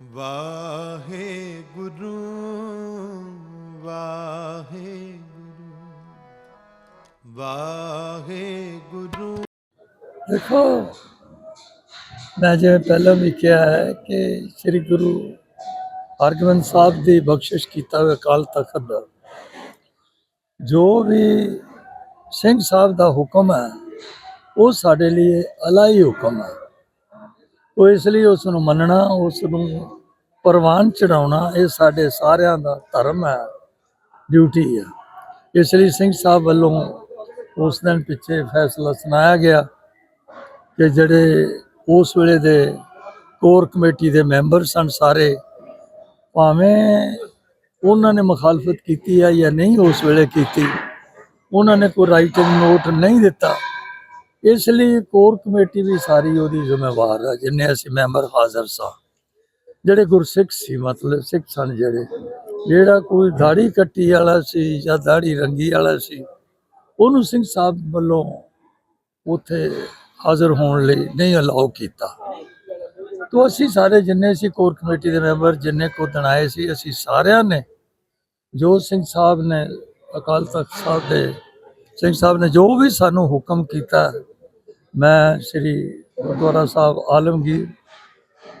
ਵਾਹਿਗੁਰੂ ਵਾਹਿਗੁਰੂ ਵਾਹਿਗੁਰੂ। ਦੇਖੋ, ਮੈਂ ਜਿਵੇਂ ਪਹਿਲਾਂ ਵੀ ਕਿਹਾ ਹੈ ਕਿ ਸ੍ਰੀ ਗੁਰੂ ਹਰਗੋਬਿੰਦ ਸਾਹਿਬ ਦੀ ਬਖਸ਼ਿਸ਼ ਕੀਤਾ ਹੋਇਆ ਅਕਾਲ ਤਖਤ ਦਾ, ਜੋ ਵੀ ਸਿੰਘ ਸਾਹਿਬ ਦਾ ਹੁਕਮ ਹੈ, ਉਹ ਸਾਡੇ ਲਈ ਅਲਾਈ ਹੁਕਮ ਹੈ। ਉਹ ਇਸ ਲਈ ਉਸ ਨੂੰ ਮੰਨਣਾ, ਉਸ ਨੂੰ ਪ੍ਰਵਾਨ ਚੜਾਉਣਾ, ਇਹ ਸਾਡੇ ਸਾਰਿਆਂ ਦਾ ਧਰਮ ਹੈ ਡਿਊਟੀ ਹੈ ਇਸ ਲਈ ਸਿੰਘ ਸਾਹਿਬ ਵੱਲੋਂ ਉਸ ਦਿਨ ਪਿੱਛੇ ਫੈਸਲਾ ਸੁਣਾਇਆ ਗਿਆ ਕਿ ਜਿਹੜੇ ਉਸ ਵੇਲੇ ਦੇ ਕੋਰ ਕਮੇਟੀ ਦੇ ਮੈਂਬਰ ਸਨ ਸਾਰੇ, ਭਾਵੇਂ ਉਹਨਾਂ ਨੇ ਮੁਖਾਲਫਤ ਕੀਤੀ ਹੈ ਜਾਂ ਨਹੀਂ ਉਸ ਵੇਲੇ ਕੀਤੀ, ਉਹਨਾਂ ਨੇ ਕੋਈ ਰਾਈਟਿੰਗ ਨੋਟ ਨਹੀਂ ਦਿੱਤਾ। ਇਸ ਲਈ ਕੋਰ ਕਮੇਟੀ ਵੀ ਸਾਰੀ ਉਹਦੀ ਜ਼ਿੰਮੇਵਾਰ ਆ, ਜਿੰਨੇ ਅਸੀਂ ਮੈਂਬਰ ਹਾਜ਼ਰ ਸਾਂ। ਜਿਹੜੇ ਗੁਰਸਿੱਖ ਸੀ, ਮਤਲਬ ਸਿੱਖ ਸਨ ਜਿਹੜੇ, ਜਿਹੜਾ ਕੋਈ ਦਾੜੀ ਕੱਟੀ ਵਾਲਾ ਸੀ ਜਾਂ ਦਾੜੀ ਰੰਗੀ ਵਾਲਾ ਸੀ, ਉਹਨੂੰ ਸਿੰਘ ਸਾਹਿਬ ਵੱਲੋਂ ਉੱਥੇ ਹਾਜ਼ਰ ਹੋਣ ਲਈ ਨਹੀਂ ਅਲਾਉ ਕੀਤਾ। ਤੋ ਅਸੀਂ ਸਾਰੇ ਜਿੰਨੇ ਸੀ ਕੋਰ ਕਮੇਟੀ ਦੇ ਮੈਂਬਰ, ਜਿੰਨੇ ਕੋ ਦਿਨ ਆਏ ਸੀ, ਅਸੀਂ ਸਾਰਿਆਂ ਨੇ ਜੋ ਸਿੰਘ ਸਾਹਿਬ ਨੇ ਅਕਾਲ ਤਖਤ ਸਾਹਿਬ ਦੇ, ਸਿੰਘ ਸਾਹਿਬ ਨੇ ਜੋ ਵੀ ਸਾਨੂੰ ਹੁਕਮ ਕੀਤਾ ਮੈਂ ਸ੍ਰੀ ਗੁਰਦੁਆਰਾ ਸਾਹਿਬ ਆਲਮਗੀਰ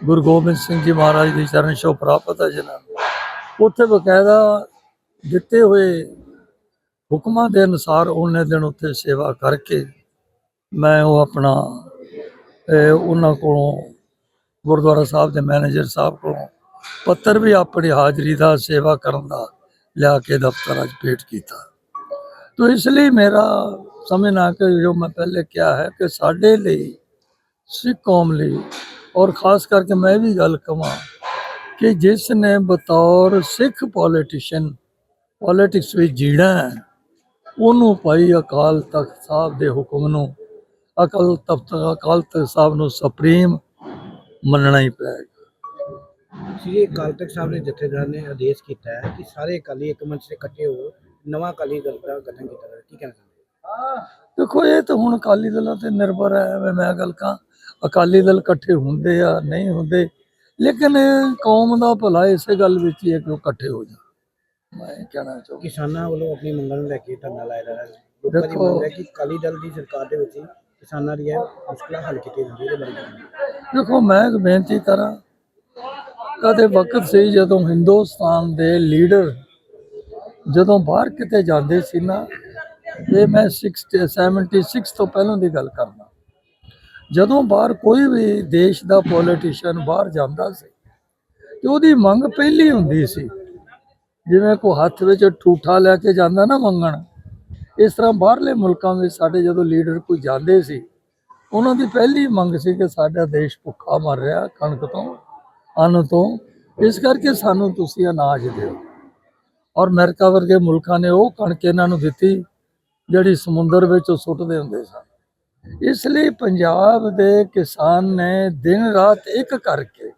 ਗੁਰੂ ਗੋਬਿੰਦ ਸਿੰਘ ਜੀ ਮਹਾਰਾਜ ਦੀ ਚਰਨ ਛੋਹ ਪ੍ਰਾਪਤ ਹੈ ਜਨਾਬ ਉੱਥੇ ਬਕਾਇਦਾ ਦਿੱਤੇ ਹੋਏ ਹੁਕਮਾਂ ਦੇ ਅਨੁਸਾਰ ਉਹਨੇ ਦਿਨ ਉੱਥੇ ਸੇਵਾ ਕਰਕੇ ਮੈਂ ਉਹ ਆਪਣਾ ਉਹਨਾਂ ਕੋਲੋਂ ਗੁਰਦੁਆਰਾ ਸਾਹਿਬ ਦੇ ਮੈਨੇਜਰ ਸਾਹਿਬ ਕੋਲੋਂ ਪੱਤਰ ਵੀ ਆਪਣੀ ਹਾਜ਼ਰੀ ਦਾ ਸੇਵਾ ਕਰਨ ਦਾ ਲਿਆ ਕੇ ਦਫ਼ਤਰ ਅੱਜ ਭੇਟ ਕੀਤਾ। ਤੋ ਇਸ ਲਈ ਮੇਰਾ ਸਮਝਣਾ ਕਿ ਜੋ ਮੈਂ ਪਹਿਲੇ ਕਿਹਾ ਹੈ ਕਿ ਸਾਡੇ ਲਈ, ਸਿੱਖ ਕੌਮ ਲਈ, ਔਰ ਖਾਸ ਕਰਕੇ ਮੈਂ ਵੀ ਗੱਲ ਕਵਾਂ ਕਿ ਜਿਸ ਨੇ ਬਤੌਰ ਸਿੱਖ ਪੋਲੀਟੀਸ਼ੀਅਨ ਪੋਲਿਟਿਕਸ ਵਿੱਚ ਜੀਣਾ ਹੈ, ਉਹਨੂੰ ਭਾਈ ਅਕਾਲ ਤਖਤ ਸਾਹਿਬ ਦੇ ਹੁਕਮ ਨੂੰ, ਅਕਾਲ ਤਖਤ ਅਕਾਲ ਤਖਤ ਸਾਹਿਬ ਨੂੰ ਸੁਪਰੀਮ ਮੰਨਣਾ ਹੀ ਪਏਗਾ। ਸ੍ਰੀ ਅਕਾਲ ਤਖਤ ਸਾਹਿਬ ਦੇ ਜਥੇਦਾਰ ਨੇ ਆਦੇਸ਼ ਕੀਤਾ ਹੈ ਕਿ ਸਾਰੇ ਅਕਾਲੀ ਇੱਕ ਮੰਚ ਤੇ ਇਕੱਠੇ ਹੋ ਨਵਾਂ ਅਕਾਲੀ ਦਲ ਦਾ ਗਠਨ ਕੀਤਾ ਜਾਵੇ ਕੀ ਕਹਿਣਾ ਚਾਹੁੰਦੇ ਦੇਖੋ ਇਹ ਤਾਂ ਹੁਣ ਅਕਾਲੀ ਦਲਾਂ ਤੇ ਨਿਰਭਰ ਹੈ ਐਵੇਂ ਮੈਂ ਗੱਲ ਕਹਾਂ। ਅਕਾਲੀ ਦਲ ਇਕੱਠੇ ਹੁੰਦੇ ਆ ਨਹੀਂ ਹੁੰਦੇ ਲੇਕਿਨ ਕੌਮ ਦਾ ਭਲਾ ਇਸੇ ਗੱਲ ਵਿੱਚ ਹੀ ਹੈ ਕਿ ਉਹ ਇਕੱਠੇ ਹੋ ਜਾਣ। ਮੈਂ ਕਹਿਣਾ ਚਾਹੁੰਦਾ ਕਿਸਾਨਾਂ ਵੱਲੋਂ ਆਪਣੀ ਮੰਗਾਂ ਨੂੰ ਲੈ ਕੇ ਧਰਨਾ ਲਾਇਆ ਜਾ ਰਿਹਾ ਹੈ। ਲੋਕਾਂ ਦੀ ਦੇਖੋ- ਮੰਗ ਹੈ ਕਿ ਅਕਾਲੀ ਦਲ ਦੀ ਸਰਕਾਰ ਦੇ ਵਿੱਚ ਹੀ ਕਿਸਾਨਾਂ ਦੀਆਂ ਮੁਸ਼ਕਲਾਂ ਹੱਲ ਕੀਤੀਆਂ ਜਾਂਦੀਆਂ ਇਹਦੇ ਬਾਰੇ ਕੀ? ਦੇਖੋ ਮੈਂ ਇੱਕ ਬੇਨਤੀ ਕਰਾਂ ਕਦੇ ਵਕਤ ਸੀ ਜਦੋਂ ਹਿੰਦੁਸਤਾਨ ਦੇ ਲੀਡਰ ਜਦੋਂ ਬਾਹਰ ਕਿਤੇ ਜਾਂਦੇ ਸੀ ਨਾ, ਇਹ ਮੈਂ 60 76 ਤੋਂ ਪਹਿਲਾਂ ਦੀ ਗੱਲ ਕਰਦਾ। ਜਦੋਂ ਬਾਹਰ ਕੋਈ ਵੀ ਦੇਸ਼ ਦਾ ਪੋਲੀਟੀਸ਼ੀਅਨ ਬਾਹਰ ਜਾਂਦਾ ਸੀ, ਤੇ ਉਹਦੀ ਮੰਗ ਪਹਿਲੀ ਹੁੰਦੀ ਸੀ, ਜਿਵੇਂ ਕੋ ਹੱਥ ਵਿੱਚ ਠੂਠਾ ਲੈ ਕੇ ਜਾਂਦਾ ਨਾ ਮੰਗਣ, ਇਸ ਤਰ੍ਹਾਂ ਬਾਹਰਲੇ ਮੁਲਕਾਂ ਵਿੱਚ ਸਾਡੇ ਜਦੋਂ ਲੀਡਰ ਕੋਈ ਜਾਂਦੇ ਸੀ, ਉਹਨਾਂ ਦੀ ਪਹਿਲੀ ਮੰਗ ਸੀ ਕਿ ਸਾਡਾ ਦੇਸ਼ ਭੁੱਖਾ ਮਰ ਰਿਹਾ, ਕਣਕ ਤੋਂ, ਅੰਨ ਤੋਂ, ਇਸ ਕਰਕੇ ਸਾਨੂੰ ਤੁਸੀਂ ਅਨਾਜ ਦਿਓ। ਔਰ ਅਮਰੀਕਾ ਵਰਗੇ ਮੁਲਕਾਂ ਨੇ ਉਹ ਕਣਕ ਇਹਨਾਂ ਨੂੰ ਦਿੱਤੀ, ਜਿਹੜੀ ਸਮੁੰਦਰ ਵਿੱਚ ਉਹ ਸੁੱਟਦੇ ਹੁੰਦੇ ਸਨ। ਇਸ ਲਈ ਪੰਜਾਬ ਦੇ ਕਿਸਾਨ ਨੇ ਦਿਨ ਰਾਤ ਇੱਕ ਕਰਕੇ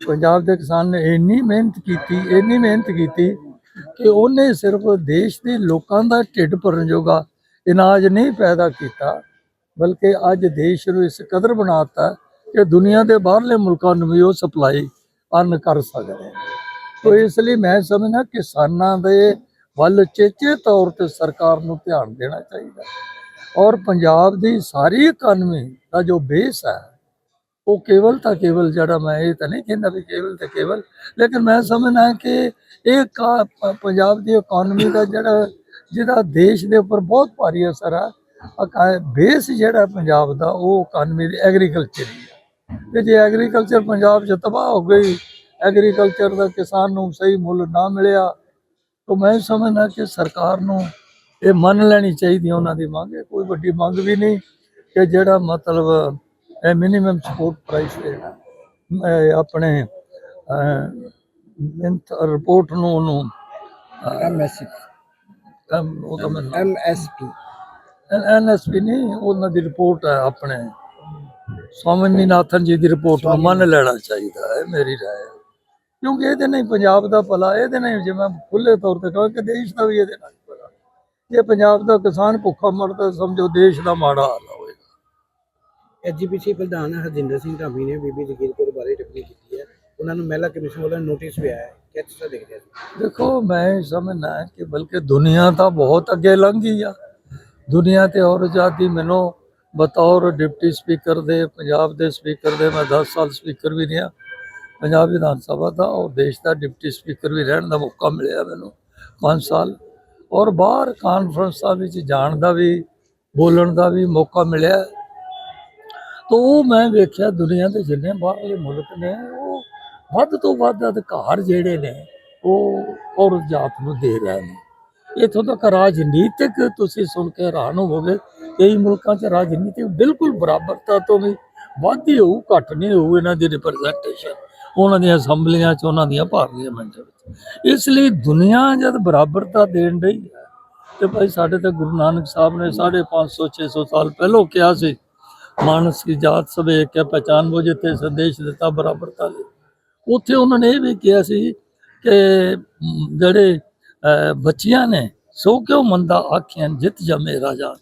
ਪੰਜਾਬ ਦੇ ਕਿਸਾਨ ਨੇ ਇੰਨੀ ਮਿਹਨਤ ਕੀਤੀ, ਇੰਨੀ ਮਿਹਨਤ ਕੀਤੀ ਕਿ ਉਹਨੇ ਸਿਰਫ ਦੇਸ਼ ਦੇ ਲੋਕਾਂ ਦਾ ਢਿੱਡ ਭਰਨ ਜੋਗਾ ਇਨਾਜ ਨਹੀਂ ਪੈਦਾ ਕੀਤਾ, ਬਲਕਿ ਅੱਜ ਦੇਸ਼ ਨੂੰ ਇਸ ਕਦਰ ਬਣਾਤਾ ਕਿ ਦੁਨੀਆ ਦੇ ਬਾਹਰਲੇ ਮੁਲਕਾਂ ਨੂੰ ਵੀ ਉਹ ਸਪਲਾਈ ਅੰਨ ਕਰ ਸਕਦੇ ਸੋ ਇਸ ਲਈ ਮੈਂ ਸਮਝਦਾ ਕਿਸਾਨਾਂ ਦੇ ਵੱਲ ਚੇਚੇ ਤੌਰ ਤੇ ਸਰਕਾਰ ਨੂੰ ਧਿਆਨ ਦੇਣਾ ਚਾਹੀਦਾ। ਔਰ ਪੰਜਾਬ ਦੀ ਸਾਰੀ ਇਕਾਨਮੀ ਦਾ ਜੋ ਬੇਸ ਹੈ, ਉਹ ਕੇਵਲ ਤਾਂ ਕੇਵਲ ਜਿਹੜਾ ਮੈਂ ਇਹ ਤਾਂ ਨਹੀਂ ਕਹਿੰਦਾ ਵੀ ਕੇਵਲ ਤਾਂ ਕੇਵਲ, ਲੇਕਿਨ ਮੈਂ ਸਮਝਦਾ ਕਿ ਇਹ ਕਾ- ਪੰਜਾਬ ਦੀ ਇਕਾਨਮੀ ਦਾ ਜਿਹੜਾ, ਜਿਹਦਾ ਦੇਸ਼ ਦੇ ਉੱਪਰ ਬਹੁਤ ਭਾਰੀ ਅਸਰ ਹੈ ਬੇਸ ਜਿਹੜਾ ਪੰਜਾਬ ਦਾ, ਉਹ ਇਕਾਨਮੀ ਦੀ ਐਗਰੀਕਲਚਰ ਹੀ ਤੇ ਜੇ ਐਗਰੀਕਲਚਰ ਪੰਜਾਬ 'ਚ ਤਬਾਹ ਹੋ ਗਈ ਐਗਰੀਕਲਚਰ ਦਾ ਕਿਸਾਨ ਨੂੰ ਸਹੀ ਮੁੱਲ ਨਾ ਮਿਲਿਆ ਤਾਂ ਮੈਂ ਸਮਝਦਾ ਕਿ ਸਰਕਾਰ ਨੂੰ ਇਹ ਮੰਨ ਲੈਣੀ ਚਾਹੀਦੀ ਹੈ ਉਹਨਾਂ ਦੀ ਮੰਗ ਇਹ ਕੋਈ ਵੱਡੀ ਮੰਗ ਵੀ ਨਹੀਂ ਕਿ ਜਿਹੜਾ ਮਤਲਬ ਇਹ ਮਿਨੀਮਮ ਸਪੋਰਟ ਪ੍ਰਾਈਸ ਦੇਣਾ ਇਹ ਆਪਣੇ ਮਿੰਟ ਰਿਪੋਰਟ ਨੂੰ ਉਹਨੂੰ ਐਮਐਸਪੀ ਅਮ, ਉਹ ਤਾਂ ਮੈਨੂੰ ਐਮਐਸਪੀ ਐਨਐਸਪੀ ਨਹੀਂ ਉਹਨਾਂ ਦੀ ਰਿਪੋਰਟ ਹੈ ਆਪਣੇ ਸਵਾਮੀਨਾਥਨ ਜੀ ਦੀ ਰਿਪੋਰਟ ਨੂੰ ਮੰਨ ਲੈਣਾ ਚਾਹੀਦਾ ਹੈ ਮੇਰੀ رائے ਹੈ ਕਿਉਂਕਿ ਇਹਦੇ ਨਹੀਂ ਪੰਜਾਬ ਦਾ ਭਲਾ ਇਹਦੇ ਨਹੀਂ ਜਿਵੇਂ ਖੁੱਲੇ ਤੌਰ ਤੇ ਕਹਾਂ ਕਿ ਦੇਸ਼ ਦਾ ਵੀ ਇਹਦੇ ਨਾਲ ਭਲਾ। ਜੇ ਪੰਜਾਬ ਦਾ ਕਿਸਾਨ ਭੁੱਖਾ ਮਰਦਾ ਸਮਝੋ ਦੇਸ਼ ਦਾ ਮਾੜਾ ਹਾਲ ਹੋਵੇਗਾ ਐਜੀਪੀਸੀ ਪ੍ਰਧਾਨ ਹਰਜਿੰਦਰ ਸਿੰਘ ਧਾਮੀ ਨੇ ਬੀਬੀ ਜਗੀਰ ਕੌਰ ਬਾਰੇ ਟਿੱਪਣੀ ਕੀਤੀ ਹੈ। ਉਹਨਾਂ ਨੂੰ ਮਹਿਲਾ ਕਮਿਸ਼ਨ ਵੱਲੋਂ ਨੋਟਿਸ ਵੀ ਆਇਆ ਹੈ। ਕਿਸ ਤਰ੍ਹਾਂ ਦੇਖਦੇ ਹੋ? ਦੇਖੋ ਮੈਂ ਸਮਝਦਾ ਹੈ ਕਿ ਬਲਕਿ ਦੁਨੀਆ ਤਾਂ ਬਹੁਤ ਅੱਗੇ ਲੰਘ ਗਈ ਆ। ਦੁਨੀਆ ਤੇ ਔਰ ਜਾਤੀ ਮੈਨੂੰ ਬਤੌਰ ਡਿਪਟੀ ਸਪੀਕਰ ਦੇ ਪੰਜਾਬ ਦੇ ਸਪੀਕਰ ਦੇ ਮੈਂ 10 ਸਾਲ ਸਪੀਕਰ ਵੀ ਰਿਹਾ। ਪੰਜਾਬ ਵਿਧਾਨ ਸਭਾ ਦਾ ਔਰ ਦੇਸ਼ ਦਾ ਡਿਪਟੀ ਸਪੀਕਰ ਵੀ ਰਹਿਣ ਦਾ ਮੌਕਾ ਮਿਲਿਆ ਮੈਨੂੰ 5 ਸਾਲ। ਔਰ ਬਾਹਰ ਕਾਨਫਰੰਸਾਂ ਵਿੱਚ ਜਾਣ ਦਾ ਵੀ, ਬੋਲਣ ਦਾ ਵੀ ਮੌਕਾ ਮਿਲਿਆ। ਤਾਂ ਉਹ ਮੈਂ ਵੇਖਿਆ ਦੁਨੀਆ ਦੇ ਜਿੰਨੇ ਬਾਹਰਲੇ ਮੁਲਕ ਨੇ, ਉਹ ਵੱਧ ਤੋਂ ਵੱਧ ਅਧਿਕਾਰ ਜਿਹੜੇ ਨੇ, ਉਹ ਔਰਤ ਜਾਤ ਨੂੰ ਦੇ ਰਹੇ ਨੇ। ਇਥੋਂ ਤੱਕ ਰਾਜਨੀਤਿਕ ਤੁਸੀਂ ਸੁਣ ਕੇ ਹੈਰਾਨ ਹੋਵੋਗੇ, ਕਈ ਮੁਲਕਾਂ 'ਚ ਰਾਜਨੀਤਿਕ ਬਿਲਕੁਲ ਬਰਾਬਰਤਾ ਤੋਂ ਵੀ ਵੱਧ ਹੀ ਹੋਊ, ਘੱਟ ਨਹੀਂ ਹੋਊ ਇਹਨਾਂ ਦੀ ਰਿਪਰੈਜ਼ੈਂਟੇਸ਼ਨ ਉਹਨਾਂ ਦੀਆਂ ਅਸੈਂਬਲੀਆਂ 'ਚ, ਉਹਨਾਂ ਦੀਆਂ ਪਾਰਲੀਮੈਂਟ ਵਿੱਚ। ਇਸ ਲਈ ਦੁਨੀਆ ਜਦ ਬਰਾਬਰਤਾ ਦੇਣ ਰਹੀ ਹੈ, ਤੇ ਭਾਈ ਸਾਡੇ ਤੇ ਗੁਰੂ ਨਾਨਕ ਸਾਹਿਬ ਨੇ 550 600 ਸਾਲ ਪਹਿਲਾਂ ਕਿਹਾ ਸੀ, ਮਾਨਸ ਕੀ ਜਾਤ ਸਭ ਇੱਕ ਹੈ, ਪਹਿਚਾਨ ਬੋ ਜਿੱਥੇ ਸੰਦੇਸ਼ ਦਿੱਤਾ, ਬਰਾਬਰਤਾ ਲਈ। ਉੱਥੇ ਉਹਨਾਂ ਨੇ ਇਹ ਵੀ ਕਿਹਾ ਸੀ ਕਿ ਜਿਹੜੇ ਬੱਚਿਆਂ ਨੇ, ਸੋ ਕਿਉਂ ਮੰਦਾ ਆਖਿਆ, ਜਿੱਤ ਜਮੇ ਰਾਜਾ।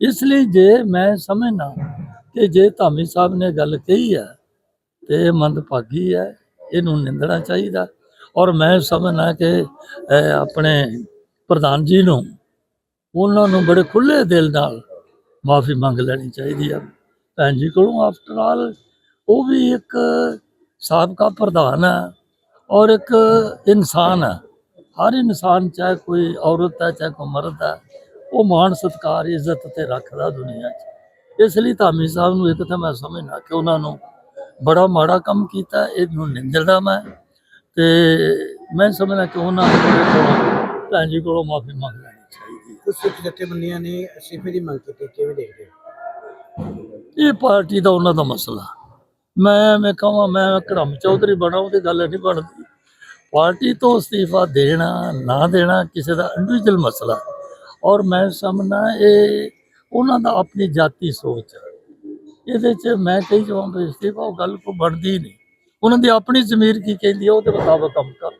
ਇਸ ਲਈ ਜੇ ਮੈਂ ਸਮਝਣਾ ਕਿ ਜੇ ਧਾਮੀ ਸਾਹਿਬ ਨੇ ਗੱਲ ਕਹੀ ਹੈ ਤੇ ਇਹ ਮੰਦਭਾਗੀ ਹੈ, ਇਹਨੂੰ ਨਿੰਦਣਾ ਚਾਹੀਦਾ। ਔਰ ਮੈਂ ਸਮਝਣਾ ਕਿ ਆਪਣੇ ਪ੍ਰਧਾਨ ਜੀ ਨੂੰ, ਉਹਨਾਂ ਨੂੰ ਬੜੇ ਖੁੱਲੇ ਦਿਲ ਨਾਲ ਮਾਫੀ ਮੰਗ ਲੈਣੀ ਚਾਹੀਦੀ ਆ। ਭੈਣ ਜੀ ਕੋਲੋਂ ਆਫਟਰ ਆਲ ਉਹ ਵੀ ਇੱਕ ਸਾਬਕਾ ਪ੍ਰਧਾਨ ਹੈ ਔਰ ਇੱਕ ਇਨਸਾਨ ਹੈ ਹਰ ਇਨਸਾਨ, ਚਾਹੇ ਕੋਈ ਔਰਤ ਹੈ ਚਾਹੇ ਕੋਈ ਮਰਦ ਹੈ ਉਹ ਮਾਣ, ਸਤਿਕਾਰ, ਇੱਜ਼ਤ ਤੇ ਰੱਖਦਾ ਦੁਨੀਆ 'ਚ। ਇਸ ਲਈ ਧਾਮੀ ਸਾਹਿਬ ਨੂੰ ਇੱਕ ਤਾਂ ਮੈਂ ਸਮਝਣਾ ਕਿ ਉਹਨਾਂ ਨੂੰ ਬੜਾ ਮਾੜਾ ਕੰਮ ਕੀਤਾ ਇਹਨੂੰ ਨਿੰਦਦਾ ਮੈਂ। ਤੇ ਮੈਂ ਸਮਝਣਾ ਕਿ ਉਹਨਾਂ ਨੂੰ ਭੈਣ ਜੀ ਕੋਲੋਂ ਮਾਫੀ ਮੰਗ ਲੈਣੀ ਚਾਹੀਦੀ ਕੁਝ ਸਿੱਖ ਜਥੇਬੰਦੀਆਂ ਨੇ ਅਸਤੀਫੇ ਦੀ ਮੰਗ ਕੀਤੀ ਕਿਵੇਂ ਦੇਖਦੇ ਇਹ ਪਾਰਟੀ ਦਾ ਉਹਨਾਂ ਦਾ ਮਸਲਾ। ਮੈਂ ਮੈਂ ਕਹਾਂ ਮੈਂ ਕਰਮ ਚੌਧਰੀ ਬਣਾ ਉਹਦੀ ਗੱਲ ਨਹੀਂ ਬਣਦੀ। ਪਾਰਟੀ ਤੋਂ ਅਸਤੀਫਾ ਦੇਣਾ ਨਾ ਦੇਣਾ ਕਿਸੇ ਦਾ ਇੰਡੀਵਿਜੂਅਲ ਮਸਲਾ। ਔਰ ਮੈਂ ਸਮਝਣਾ ਇਹ ਉਹਨਾਂ ਦਾ ਆਪਣੀ ਜਾਤੀ ਸੋਚ ਹੈ। ਇਹਦੇ 'ਚ ਮੈਂ ਕਈ ਜਾਵਾਂ ਵੀ ਅਸਤੀਫਾ ਉਹ ਗੱਲ ਕੋ ਬਣਦੀ ਨਹੀਂ। ਉਹਨਾਂ ਦੀ ਆਪਣੀ ਜ਼ਮੀਰ ਕੀ ਕਹਿੰਦੀ ਹੈ ਉਹਦੇ ਮੁਤਾਬਕ ਕੰਮ ਕਰ।